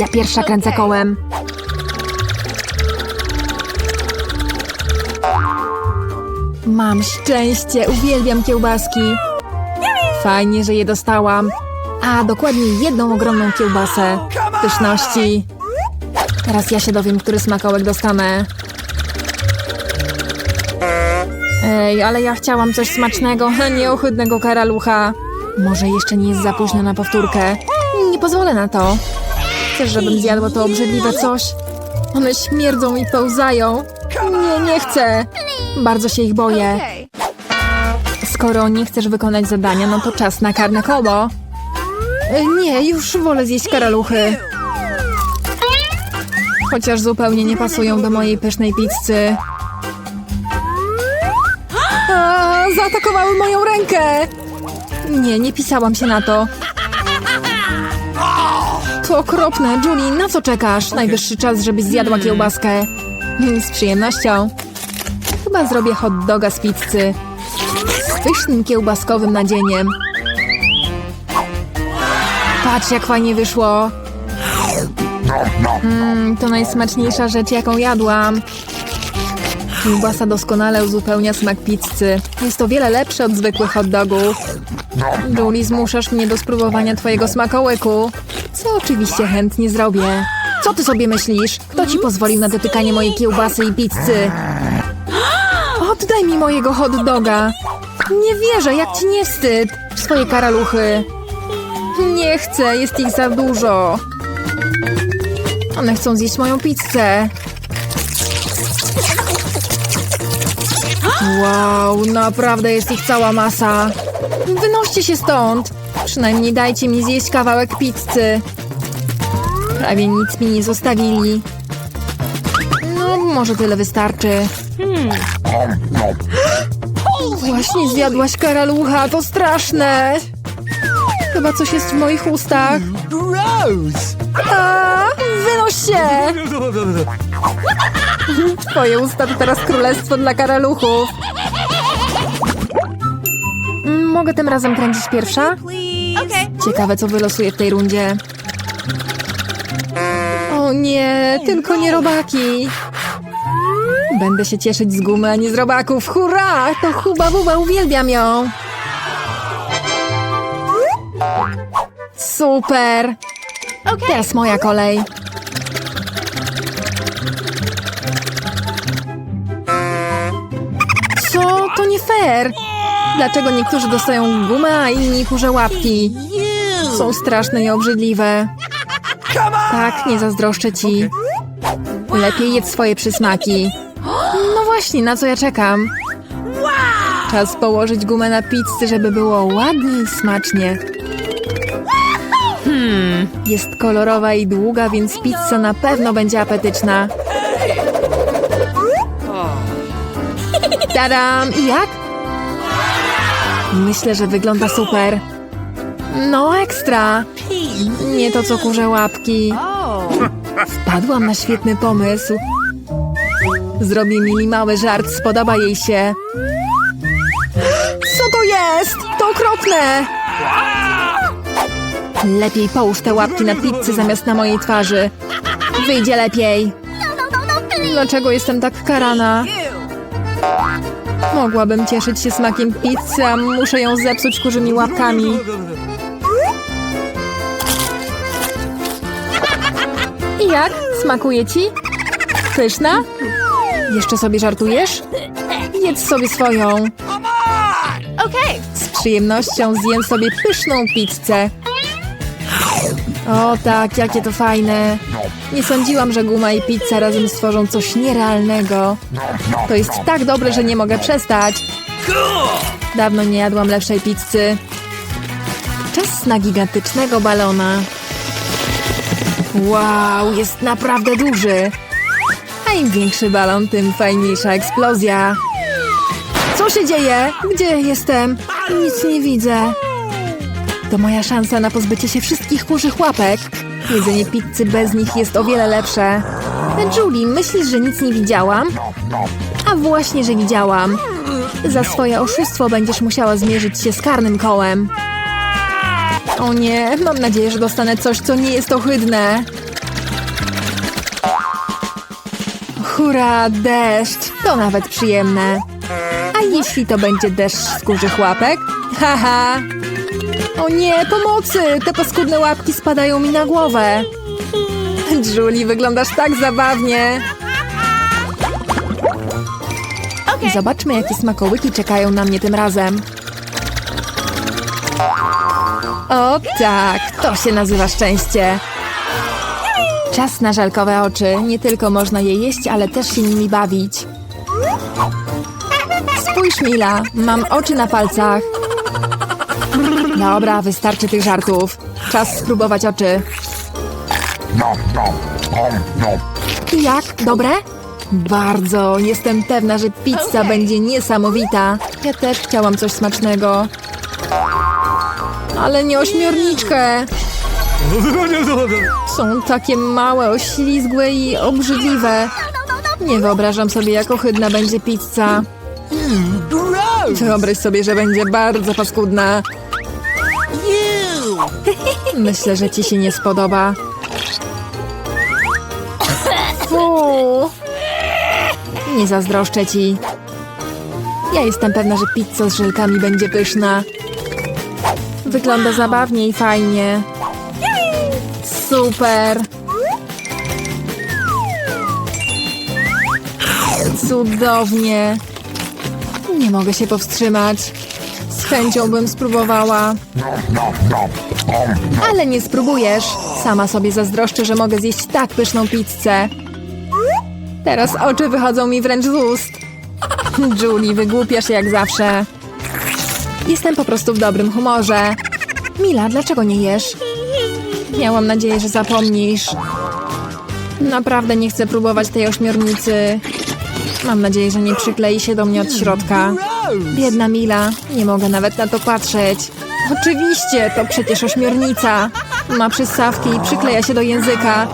Ja pierwsza kręcę kołem. Mam szczęście, uwielbiam kiełbaski. Fajnie, że je dostałam. A, dokładnie jedną ogromną kiełbasę. Pyszności. Teraz ja się dowiem, który smakołek dostanę. Ej, ale ja chciałam coś smacznego, a nie ohydnego karalucha. Może jeszcze nie jest za późno na powtórkę. Nie pozwolę na to. Chcesz, żebym zjadła to obrzydliwe coś? One śmierdzą i pełzają. Nie, nie chcę. Bardzo się ich boję. Skoro nie chcesz wykonać zadania, no to czas na karne koło. E, Nie, już wolę zjeść karaluchy. Chociaż zupełnie nie pasują do mojej pysznej pizzy. A, zaatakowały moją rękę! Nie, nie pisałam się na to. To okropne. Julie, na co czekasz? Najwyższy czas, żebyś zjadła kiełbaskę. Mm, Z przyjemnością. Chyba zrobię hot doga z pizzy. Z pysznym kiełbaskowym nadzieniem. Patrz, jak fajnie wyszło. Mmm, to najsmaczniejsza rzecz, jaką jadłam. Kiełbasa doskonale uzupełnia smak pizzy. Jest to wiele lepsze od zwykłych hot dogów. Julie, zmuszasz mnie do spróbowania twojego smakołyku. Co oczywiście chętnie zrobię. Co ty sobie myślisz? Kto ci pozwolił na dotykanie mojej kiełbasy i pizzy? Oddaj mi mojego hot doga. Nie wierzę, jak ci nie wstyd. Swoje karaluchy. Nie chcę, jest ich za dużo. One chcą zjeść moją pizzę. Wow, naprawdę jest ich cała masa. Wynoście się stąd. Przynajmniej dajcie mi zjeść kawałek pizzy. Prawie nic mi nie zostawili. No, może tyle wystarczy. Właśnie zjadłaś karalucha, to straszne. Chyba coś jest w moich ustach. Gross! A, wynoś się! Twoje usta to teraz królestwo dla karaluchów. Mm, Mogę tym razem kręcić pierwsza? Ciekawe, co wylosuje w tej rundzie. O nie, tylko nie robaki. Będę się cieszyć z gumy, a nie z robaków. Hurra! To Huba Buba, uwielbiam ją. Super! Teraz moja kolej. Co? To nie fair. Dlaczego niektórzy dostają gumę, a inni kurze łapki? Są straszne i obrzydliwe. Tak, nie zazdroszczę ci. Lepiej jedz swoje przysmaki. No właśnie, na co ja czekam? Czas położyć gumę na pizzę, żeby było ładnie i smacznie. Hmm, jest kolorowa i długa, więc pizza na pewno będzie apetyczna. Tadam! I jak? Myślę, że wygląda super. No ekstra! Nie to co kurze łapki. Wpadłam na świetny pomysł. Zrobię Mili mały żart, spodoba jej się. Co to jest? To okropne! Lepiej połóż te łapki na pizzy zamiast na mojej twarzy. Wyjdzie lepiej. Dlaczego jestem tak karana? Mogłabym cieszyć się smakiem pizzy, a muszę ją zepsuć kurzymi łapkami. Jak? Smakuje ci? Pyszna? Jeszcze sobie żartujesz? Jedz sobie swoją. Z przyjemnością zjem sobie pyszną pizzę. O tak, jakie to fajne. Nie sądziłam, że guma i pizza razem stworzą coś nierealnego. To jest tak dobre, że nie mogę przestać. Dawno nie jadłam lepszej pizzy. Czas na gigantycznego balona. Wow, jest naprawdę duży. A im większy balon, tym fajniejsza eksplozja. Co się dzieje? Gdzie jestem? Nic nie widzę. To moja szansa na pozbycie się wszystkich kurzych łapek. Jedzenie pizzy bez nich jest o wiele lepsze. Julie, myślisz, że nic nie widziałam? A właśnie, że widziałam. Za swoje oszustwo będziesz musiała zmierzyć się z karnym kołem. O nie, mam nadzieję, że dostanę coś, co nie jest ohydne. Hura, deszcz! To nawet przyjemne. A jeśli to będzie deszcz z kurzych łapek? Haha! O nie, pomocy! Te paskudne łapki spadają mi na głowę. Julie, wyglądasz tak zabawnie. Zobaczmy, jakie smakołyki czekają na mnie tym razem. O tak, to się nazywa szczęście. Czas na żelkowe oczy. Nie tylko można je jeść, ale też się nimi bawić. Spójrz, Mila, mam oczy na palcach. Dobra, wystarczy tych żartów. Czas spróbować oczy. Nom. Jak? Dobre? Bardzo. Jestem pewna, że pizza będzie niesamowita. Ja też chciałam coś smacznego. Ale nie ośmiorniczkę. Są takie małe, oślizgłe i obrzydliwe. Nie wyobrażam sobie, jak ohydna będzie pizza. Wyobraź sobie, że będzie bardzo paskudna. Myślę, że ci się nie spodoba. Fu! Nie zazdroszczę ci. Ja jestem pewna, że pizza z żelkami będzie pyszna. Wygląda zabawnie i fajnie. Super! Cudownie! Nie mogę się powstrzymać. Z chęcią bym spróbowała. Ale nie spróbujesz. Sama sobie zazdroszczę, że mogę zjeść tak pyszną pizzę. Teraz oczy wychodzą mi wręcz z ust. Julie, wygłupiasz jak zawsze. Jestem po prostu w dobrym humorze. Mila, dlaczego nie jesz? Miałam nadzieję, że zapomnisz. Naprawdę nie chcę próbować tej ośmiornicy. Mam nadzieję, że nie przyklei się do mnie od środka. Biedna Mila, nie mogę nawet na to patrzeć. Oczywiście, to przecież ośmiornica. Ma przystawki i przykleja się do języka.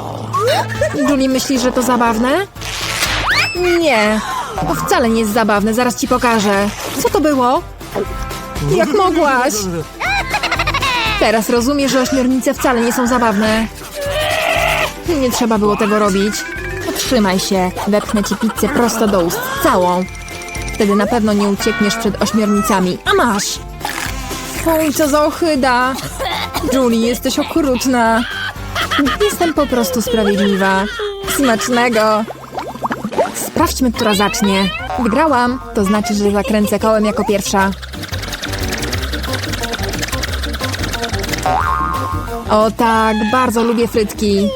Julie myśli, że to zabawne? Nie, to wcale nie jest zabawne, zaraz ci pokażę. Co to było? Jak mogłaś? Teraz rozumiesz, że ośmiornice wcale nie są zabawne. Nie trzeba było tego robić. Trzymaj się, wepchnę ci pizzę prosto do ust, całą. Wtedy na pewno nie uciekniesz przed ośmiornicami. A masz! Fuj, co za ohyda! Julie, jesteś okrutna. Jestem po prostu sprawiedliwa. Smacznego! Sprawdźmy, która zacznie. Wygrałam, to znaczy, że zakręcę kołem jako pierwsza. O tak, bardzo lubię frytki.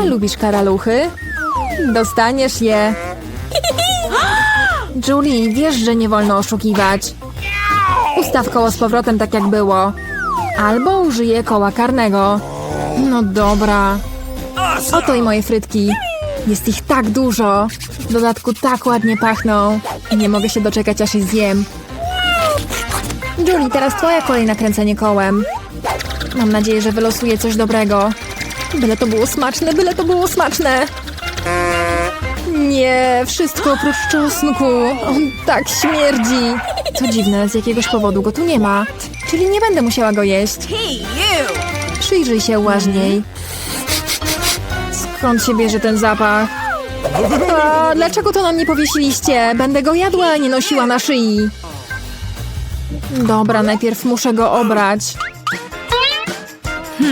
A lubisz karaluchy? Dostaniesz je. Julie, wiesz, że nie wolno oszukiwać. Ustaw koło z powrotem tak jak było. Albo użyję koła karnego. No dobra. Oto i moje frytki. Jest ich tak dużo. W dodatku tak ładnie pachną. Nie mogę się doczekać, aż je zjem. Julie, teraz twoja kolej na kręcenie kołem. Mam nadzieję, że wylosuję coś dobrego. Byle to było smaczne, byle to było smaczne. Nie, wszystko oprócz czosnku. On tak śmierdzi. Co dziwne, z jakiegoś powodu go tu nie ma. Czyli nie będę musiała go jeść. Przyjrzyj się uważniej. Skąd się bierze ten zapach? A, dlaczego to nam nie powiesiliście? Będę go jadła, a nie nosiła na szyi. Dobra, najpierw muszę go obrać.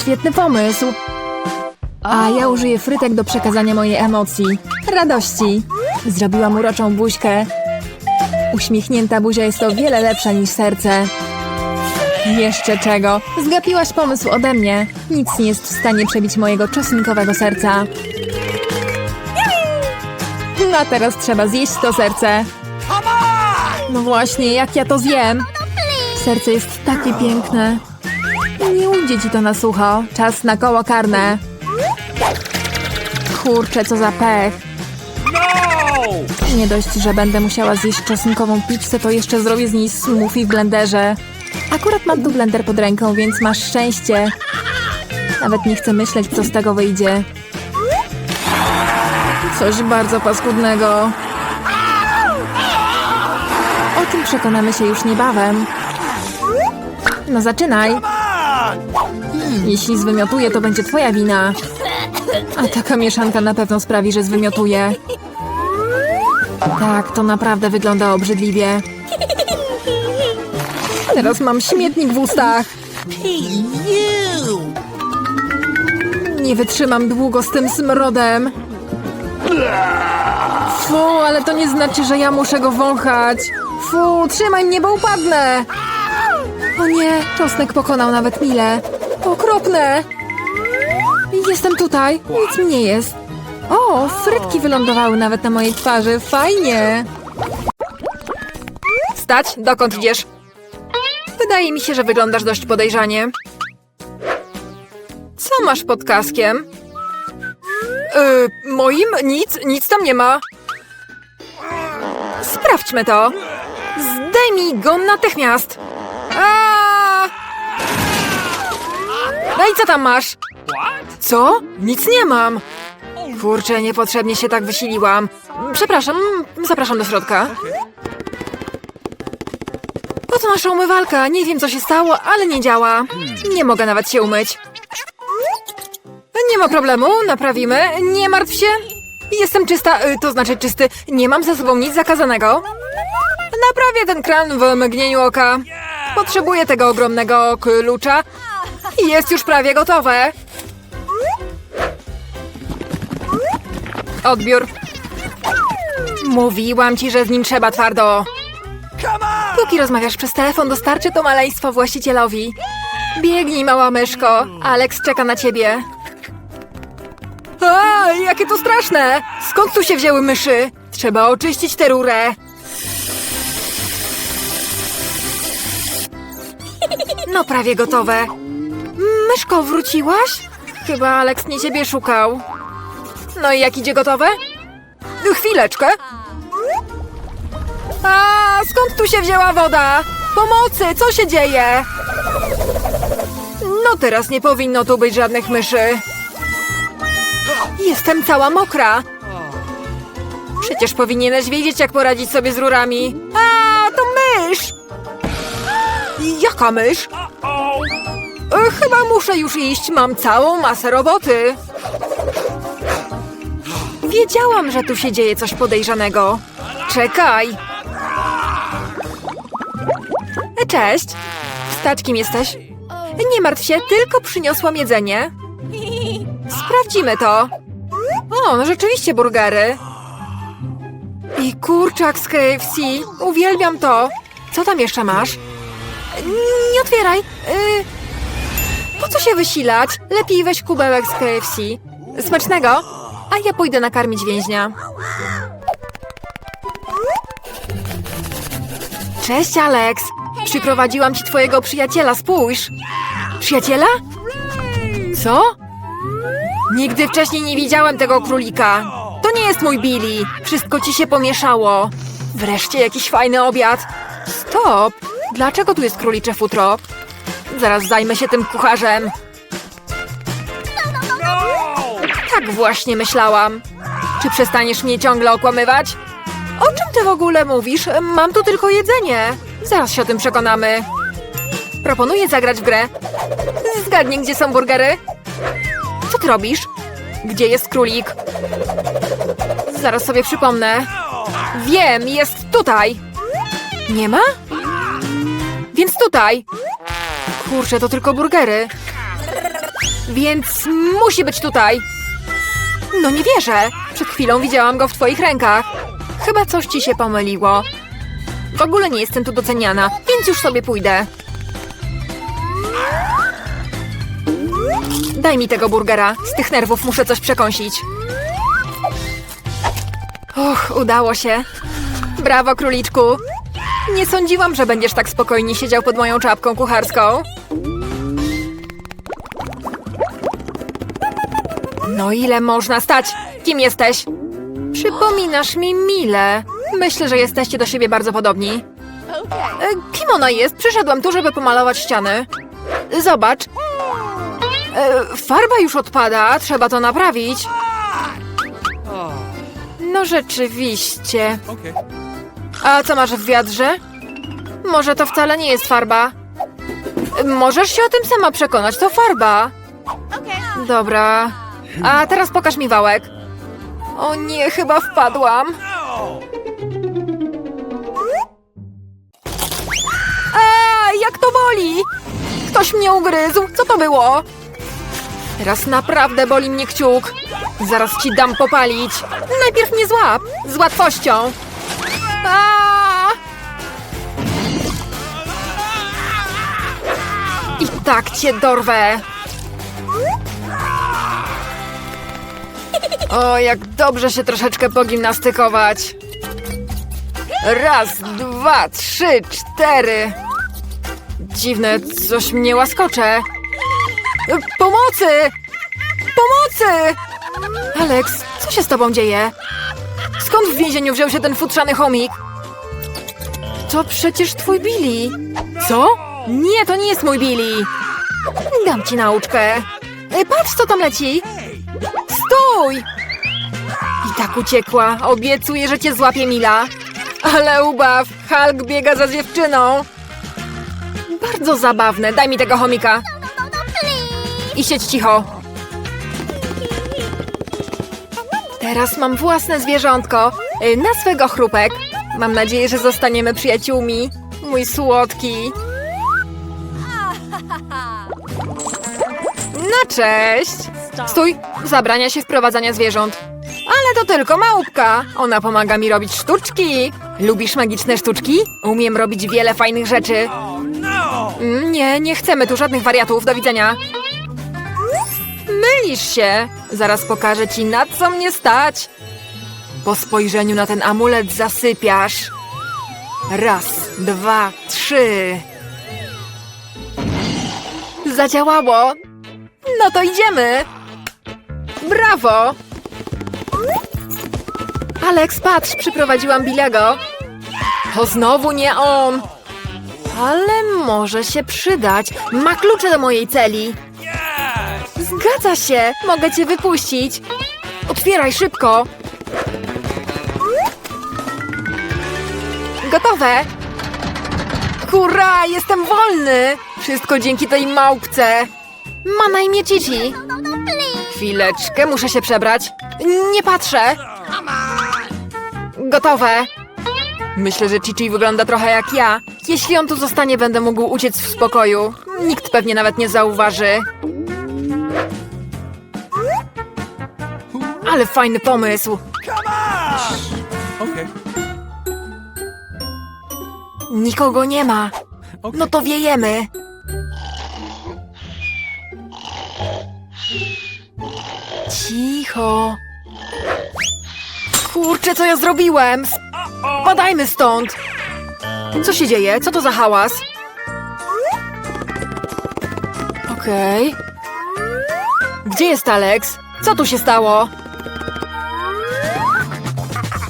Świetny pomysł. A ja użyję frytek do przekazania mojej emocji. Radości. Zrobiłam uroczą buźkę. Uśmiechnięta buzia jest o wiele lepsza niż serce. Jeszcze czego? Zgapiłaś pomysł ode mnie. Nic nie jest w stanie przebić mojego czosnkowego serca. No a teraz trzeba zjeść to serce. No właśnie, jak ja to zjem? Serce jest takie piękne. Nie ujdzie ci to na sucho. Czas na koło karne. Kurczę, co za pech. Nie dość, że będę musiała zjeść czosnkową pizzę, to jeszcze zrobię z niej smoothie w blenderze. Akurat mam tu blender pod ręką, więc masz szczęście. Nawet nie chcę myśleć, co z tego wyjdzie. Coś bardzo paskudnego. O tym przekonamy się już niebawem. No zaczynaj. Jeśli zwymiotuję, to będzie twoja wina. A taka mieszanka na pewno sprawi, że zwymiotuję. Tak, to naprawdę wygląda obrzydliwie. Teraz mam śmietnik w ustach. Nie wytrzymam długo z tym smrodem. Fu, ale to nie znaczy, że ja muszę go wąchać. Fu, trzymaj mnie, bo upadnę. O nie, czosnek pokonał nawet Milę. Okropne. Jestem tutaj, nic mi nie jest. O, frytki wylądowały nawet na mojej twarzy, fajnie. Stać, dokąd idziesz? Wydaje mi się, że wyglądasz dość podejrzanie. Co masz pod kaskiem? Yy, moim? Nic, nic tam nie ma. Sprawdźmy to. Zdejmij go natychmiast. I co tam masz? Co? Nic nie mam. Kurczę, niepotrzebnie się tak wysiliłam. Przepraszam, zapraszam do środka. Oto nasza umywalka. Nie wiem, co się stało, ale nie działa. Nie mogę nawet się umyć. Nie ma problemu, naprawimy. Nie martw się. Jestem czysta, y, to znaczy czysty. Nie mam ze sobą nic zakazanego. Naprawię ten kran w mgnieniu oka. Potrzebuję tego ogromnego klucza. Jest już prawie gotowe. Odbiór. Mówiłam ci, że z nim trzeba twardo. Póki rozmawiasz przez telefon, dostarczy to maleństwo właścicielowi. Biegnij, mała myszko. Alex czeka na ciebie. A, jakie to straszne! Skąd tu się wzięły myszy? Trzeba oczyścić tę rurę. No prawie gotowe. Myszko, wróciłaś? Chyba Alex nie ciebie szukał. No i jak idzie gotowe? Chwileczkę. A skąd tu się wzięła woda? Pomocy, co się dzieje? No teraz nie powinno tu być żadnych myszy. Jestem cała mokra. Przecież powinieneś wiedzieć, jak poradzić sobie z rurami. A, to mysz! Jaka mysz? Chyba muszę już iść, mam całą masę roboty. Wiedziałam, że tu się dzieje coś podejrzanego. Czekaj. Cześć. Kim jesteś? Nie martw się, tylko przyniosłam jedzenie. Sprawdzimy to. O, no rzeczywiście burgery. I kurczak z KFC. Uwielbiam to. Co tam jeszcze masz? Nie otwieraj. Y, co się wysilać? Lepiej weź kubełek z KFC. Smacznego. A ja pójdę nakarmić więźnia. Cześć, Alex. Przyprowadziłam ci twojego przyjaciela, spójrz. Przyjaciela? Co? Nigdy wcześniej nie widziałem tego królika. To nie jest mój Billy. Wszystko ci się pomieszało. Wreszcie jakiś fajny obiad. Stop! Dlaczego tu jest królicze futro? Zaraz zajmę się tym kucharzem. Tak właśnie myślałam. Czy przestaniesz mnie ciągle okłamywać? O czym ty w ogóle mówisz? Mam tu tylko jedzenie. Zaraz się o tym przekonamy. Proponuję zagrać w grę. Zgadnij, gdzie są burgery. Co ty robisz? Gdzie jest królik? Zaraz sobie przypomnę. Wiem, jest tutaj. Nie ma? Więc tutaj. Kurczę, to tylko burgery. Więc musi być tutaj. No nie wierzę. Przed chwilą widziałam go w twoich rękach. Chyba coś ci się pomyliło. W ogóle nie jestem tu doceniana, więc już sobie pójdę. Daj mi tego burgera. Z tych nerwów muszę coś przekąsić. Och, udało się. Brawo, króliczku. Nie sądziłam, że będziesz tak spokojnie siedział pod moją czapką kucharską. No ile można stać? Kim jesteś? Przypominasz mi Milę. Myślę, że jesteście do siebie bardzo podobni. E, Kim ona jest? Przyszedłem tu, żeby pomalować ściany. Zobacz. E, Farba już odpada, trzeba to naprawić. No rzeczywiście. A co masz w wiadrze? Może to wcale nie jest farba. Możesz się o tym sama przekonać, to farba. Dobra. A teraz pokaż mi wałek. O nie, chyba wpadłam. A, jak to boli! Ktoś mnie ugryzł. Co to było? Teraz naprawdę boli mnie kciuk. Zaraz ci dam popalić. Najpierw mnie złap. Z łatwością. A! I tak cię dorwę. O, jak dobrze się troszeczkę pogimnastykować. Raz, dwa, trzy, cztery. Dziwne, coś mnie łaskocze. Pomocy! Pomocy! Alex, co się z tobą dzieje? Skąd w więzieniu wziął się ten futrzany chomik? To przecież twój Billy. Co? Nie, to nie jest mój Billy. Dam ci nauczkę. Ej, patrz, co tam leci. Stój! Tak uciekła. Obiecuję, że cię złapie Mila. Ale ubaw, Hulk biega za dziewczyną. Bardzo zabawne. Daj mi tego chomika. I siedź cicho. Teraz mam własne zwierzątko. Y, Nazwę go Chrupek. Mam nadzieję, że zostaniemy przyjaciółmi. Mój słodki. No cześć. Stój, zabrania się wprowadzania zwierząt. Ale to tylko małpka. Ona pomaga mi robić sztuczki. Lubisz magiczne sztuczki? Umiem robić wiele fajnych rzeczy. Mm, Nie, nie chcemy tu żadnych wariatów. Do widzenia. Mylisz się. Zaraz pokażę ci, na co mnie stać. Po spojrzeniu na ten amulet zasypiasz. Raz, dwa, trzy. Zadziałało. No to idziemy. Brawo. Alex, patrz, przyprowadziłam Bilego. To znowu nie on. Ale może się przydać. Ma klucze do mojej celi. Zgadza się! Mogę cię wypuścić! Otwieraj szybko! Gotowe! Hurra! Jestem wolny! Wszystko dzięki tej małpce! Ma na imię Cici! Chwileczkę, muszę się przebrać. Nie patrzę! Gotowe! Myślę, że Cici wygląda trochę jak ja. Jeśli on tu zostanie, będę mógł uciec w spokoju. Nikt pewnie nawet nie zauważy. Ale fajny pomysł. Nikogo nie ma. No to wiejemy. Cicho. Kurczę, co ja zrobiłem? Spadajmy stąd. Co się dzieje? Co to za hałas? Okej. Gdzie jest Alex? Co tu się stało?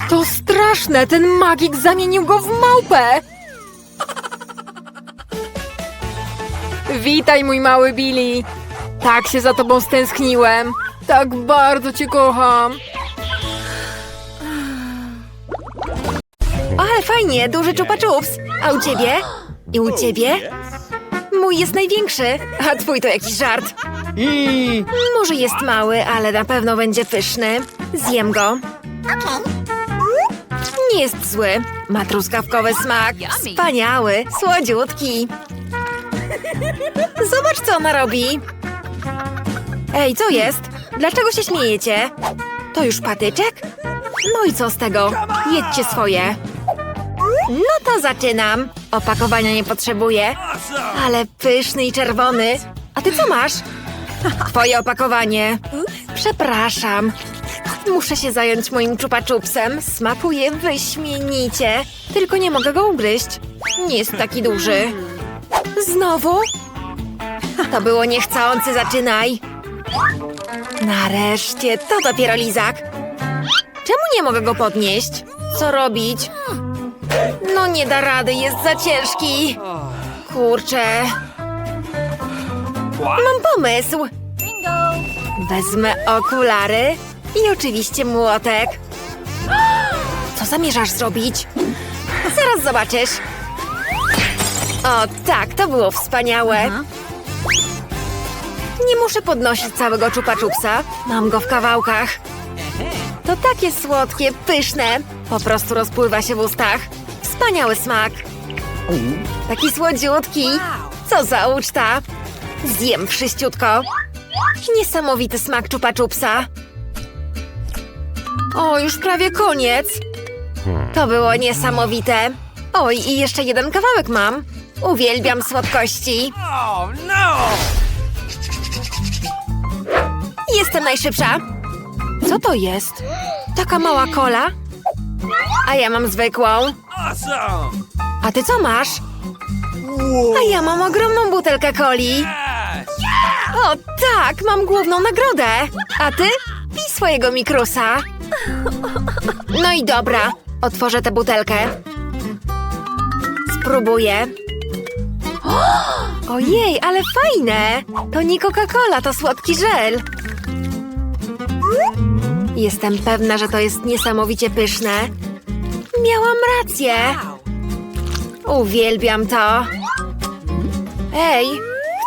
To straszne! Ten magik zamienił go w małpę! Witaj, mój mały Billy! Tak się za tobą stęskniłem! Tak bardzo cię kocham! Fajnie, duży czups! A u ciebie? I u ciebie? Mój jest największy, a twój to jakiś żart. Może jest mały, ale na pewno będzie pyszny. Zjem go. Nie jest zły. Ma truskawkowy smak. Wspaniały, słodziutki. Zobacz, co ona robi. Ej, co jest? Dlaczego się śmiejecie? To już patyczek? No i co z tego? Jedźcie swoje. No to zaczynam. Opakowania nie potrzebuję. Ale pyszny i czerwony. A ty co masz? Twoje opakowanie. Przepraszam. Muszę się zająć moim czupaczupsem. Smakuje wyśmienicie. Tylko nie mogę go ugryźć. Nie jest taki duży. Znowu? To było niechcący, zaczynaj. Nareszcie, to dopiero lizak. Czemu nie mogę go podnieść? Co robić? No nie da rady, jest za ciężki. Kurczę. Mam pomysł. Wezmę okulary i oczywiście młotek. Co zamierzasz zrobić? Zaraz zobaczysz. O tak, to było wspaniałe. Nie muszę podnosić całego czupa czupsa. Mam go w kawałkach. To takie słodkie, pyszne. Po prostu rozpływa się w ustach. Wspaniały smak. Taki słodziutki. Co za uczta. Zjem wszyściutko. Niesamowity smak czupa czupsa. O, już prawie koniec. To było niesamowite. Oj, i jeszcze jeden kawałek mam. Uwielbiam słodkości. Jestem najszybsza. Co to jest? Taka mała kola? A ja mam zwykłą. A ty co masz? A ja mam ogromną butelkę coli. O tak, mam główną nagrodę. A ty? Pij swojego mikrusa. No i dobra, otworzę tę butelkę. Spróbuję. Ojej, ale fajne! To nie Coca-Cola, to słodki żel. Jestem pewna, że to jest niesamowicie pyszne. Miałam rację. Uwielbiam to. Ej,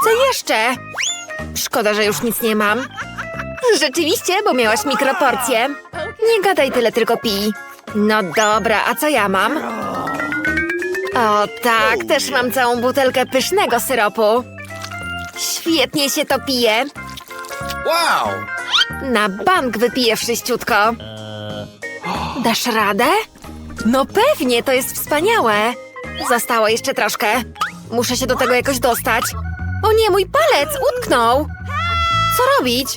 chcę jeszcze. Szkoda, że już nic nie mam. Rzeczywiście, bo miałaś mikroporcję. Nie gadaj tyle, tylko pij. No dobra, a co ja mam? O tak, też mam całą butelkę pysznego syropu. Świetnie się to pije. Wow! Na bank wypiję wszyściutko. Dasz radę? No pewnie, to jest wspaniałe. Zostało jeszcze troszkę. Muszę się do tego jakoś dostać. O nie, mój palec utknął. Co robić?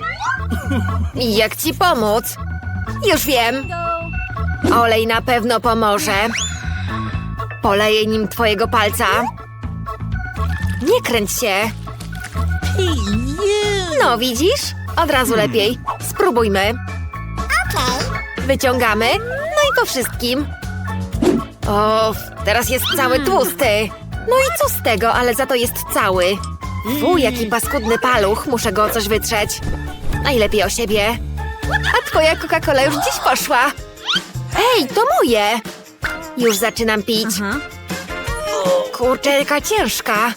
Jak ci pomóc? Już wiem. Olej na pewno pomoże. Poleję nim twojego palca. Nie kręć się. No, widzisz? Od razu lepiej. Spróbujmy. Wyciągamy. No i po wszystkim. O, teraz jest cały tłusty. No i co z tego, ale za to jest cały. Fu, jaki paskudny paluch. Muszę go o coś wytrzeć. Najlepiej o siebie. A twoja Coca-Cola już gdzieś poszła. Ej, to moje. Już zaczynam pić. Kurczę, jaka ciężka.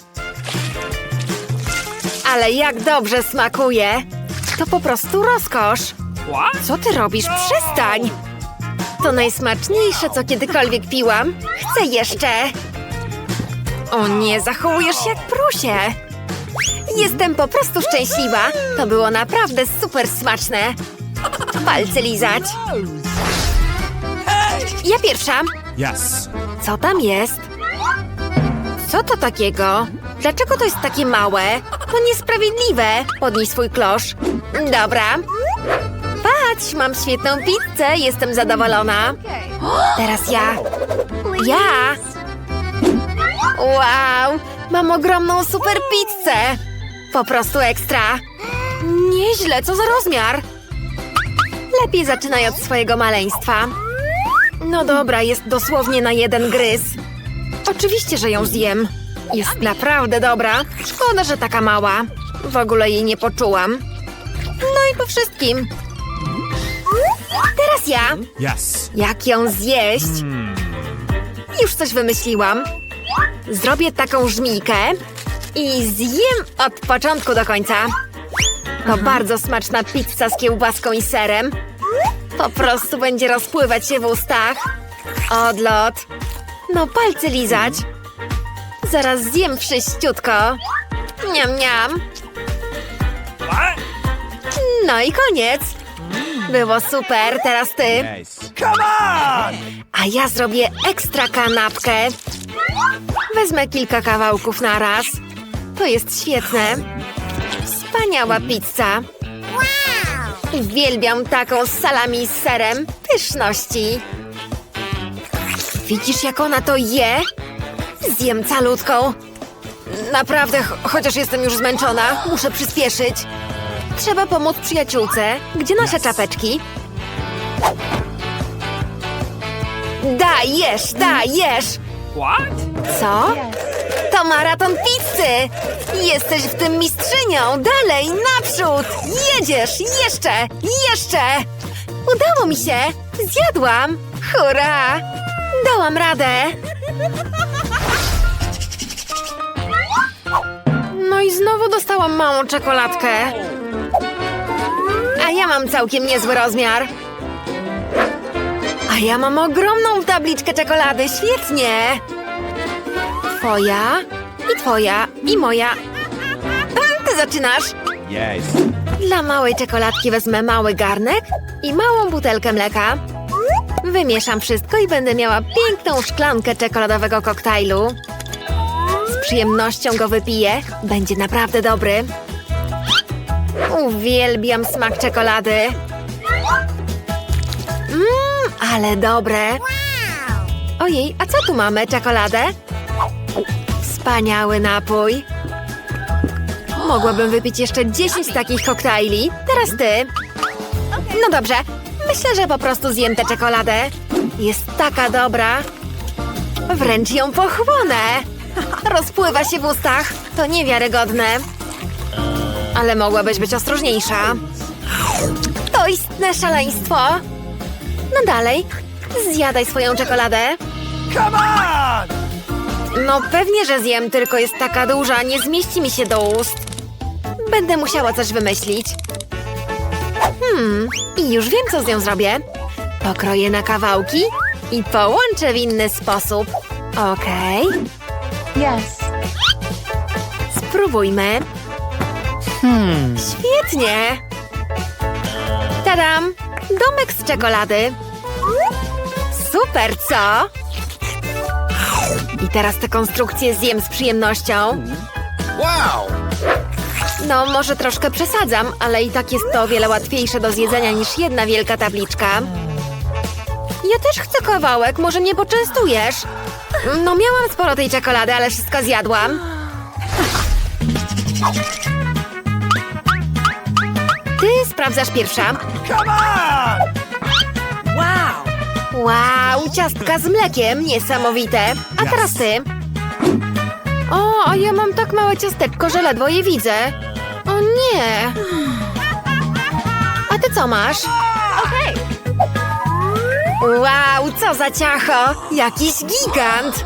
Ale jak dobrze smakuje. To po prostu rozkosz. Co ty robisz? Przestań! To najsmaczniejsze, co kiedykolwiek piłam. Chcę jeszcze. O nie, zachowujesz się jak prusie. Jestem po prostu szczęśliwa. To było naprawdę super smaczne. Palce lizać. Ja pierwsza. Yes. Co tam jest? Co to takiego? Dlaczego to jest takie małe? To niesprawiedliwe. Podnij swój klosz. Dobra. Patrz, mam świetną pizzę. Jestem zadowolona. Teraz ja. Ja. Wow, mam ogromną super pizzę. Po prostu ekstra. Nieźle, co za rozmiar. Lepiej zaczynaj od swojego maleństwa. No dobra, jest dosłownie na jeden gryz. Oczywiście, że ją zjem. Jest naprawdę dobra. Szkoda, że taka mała. W ogóle jej nie poczułam. No i po wszystkim. Teraz ja. Yes. Jak ją zjeść? Już coś wymyśliłam. Zrobię taką żmijkę i zjem od początku do końca. To bardzo smaczna pizza z kiełbaską i serem. Po prostu będzie rozpływać się w ustach. Odlot. No palce lizać. Zaraz zjem wszyściutko. Niam, niam. No i koniec. Było super, teraz ty. Come on! A ja zrobię ekstra kanapkę. Wezmę kilka kawałków na raz. To jest świetne. Wspaniała pizza. Uwielbiam taką z salami i z serem. Pyszności. Widzisz, jak ona to je? Zjem calutką. Naprawdę, ch- chociaż jestem już zmęczona, muszę przyspieszyć. Trzeba pomóc przyjaciółce. Gdzie nasze czapeczki? Dajesz, dajesz! Co? To maraton pizzy! Jesteś w tym mistrzynią! Dalej, naprzód! Jedziesz! Jeszcze! Jeszcze! Udało mi się! Zjadłam! Hurra! Dałam radę! No i znowu dostałam małą czekoladkę. A ja mam całkiem niezły rozmiar. A ja mam ogromną tabliczkę czekolady. Świetnie! Twoja i twoja i moja. A, Ty zaczynasz. Yes. Dla małej czekoladki wezmę mały garnek i małą butelkę mleka. Wymieszam wszystko i będę miała piękną szklankę czekoladowego koktajlu. Z przyjemnością go wypiję. Będzie naprawdę dobry. Uwielbiam smak czekolady. Mmm, ale dobre. Ojej, a co tu mamy? Czekoladę? Wspaniały napój. Mogłabym wypić jeszcze 10 takich koktajli. Teraz ty. No dobrze. Myślę, że po prostu zjem tę czekoladę. Jest taka dobra. Wręcz ją pochłonę. Rozpływa się w ustach. To niewiarygodne. Ale mogłabyś być ostrożniejsza. To istne szaleństwo. No dalej. Zjadaj swoją czekoladę. Come on! No pewnie, że zjem, tylko jest taka duża, nie zmieści mi się do ust. Będę musiała coś wymyślić. Hmm, i już wiem, co z nią zrobię. Pokroję na kawałki i połączę w inny sposób. Okej. Yes. Spróbujmy. Świetnie! Tadam! Domek z czekolady. Super, co? I teraz tę konstrukcję zjem z przyjemnością. Wow! No, może troszkę przesadzam, ale i tak jest to o wiele łatwiejsze do zjedzenia niż jedna wielka tabliczka. Ja też chcę kawałek, może mnie poczęstujesz? No, miałam sporo tej czekolady, ale wszystko zjadłam. Ty sprawdzasz pierwsza. Come on! Wow, ciastka z mlekiem, niesamowite. A teraz ty. O, a ja mam tak małe ciasteczko, że ledwo je widzę. O nie. A ty co masz? Okej. Wow, co za ciacho! Jakiś gigant!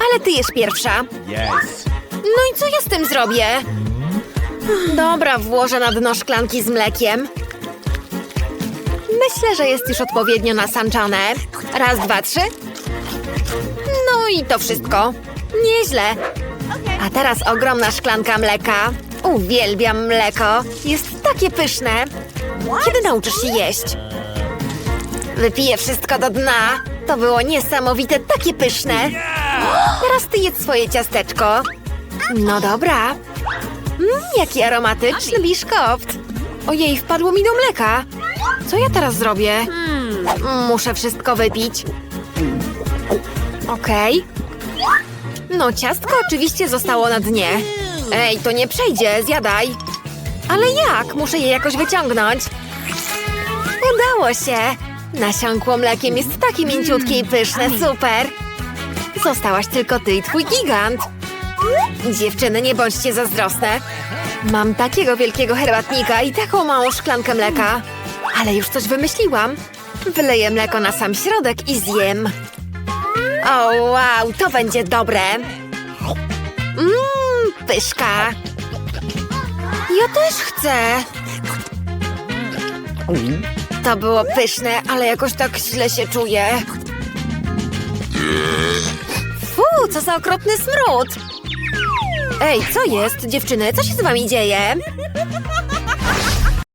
Ale ty jesz pierwsza. Yes. No i co ja z tym zrobię? Dobra, włożę na dno szklanki z mlekiem. Myślę, że jest już odpowiednio nasanczone. Raz, dwa, trzy. No i to wszystko. Nieźle. A teraz ogromna szklanka mleka. Uwielbiam mleko. Jest takie pyszne. Kiedy nauczysz się jeść? Wypiję wszystko do dna. To było niesamowite, takie pyszne. Teraz ty jedz swoje ciasteczko. No dobra. Mm, jaki aromatyczny biszkopt. Ojej, wpadło mi do mleka. Co ja teraz zrobię? Mm, Muszę wszystko wypić. Okej. No, ciastko oczywiście zostało na dnie. Ej, to nie przejdzie, zjadaj. Ale jak? Muszę je jakoś wyciągnąć. Udało się. Nasiąkło mlekiem jest takie mięciutkie i pyszne, super. Zostałaś tylko ty i twój gigant. Dziewczyny, nie bądźcie zazdrosne. Mam takiego wielkiego herbatnika i taką małą szklankę mleka. Ale już coś wymyśliłam. Wyleję mleko na sam środek i zjem. O, wow, to będzie dobre. Mmm, pyszka. Ja też chcę. To było pyszne, ale jakoś tak źle się czuję. Fu, co za okropny smród. Ej, co jest, dziewczyny? Co się z wami dzieje?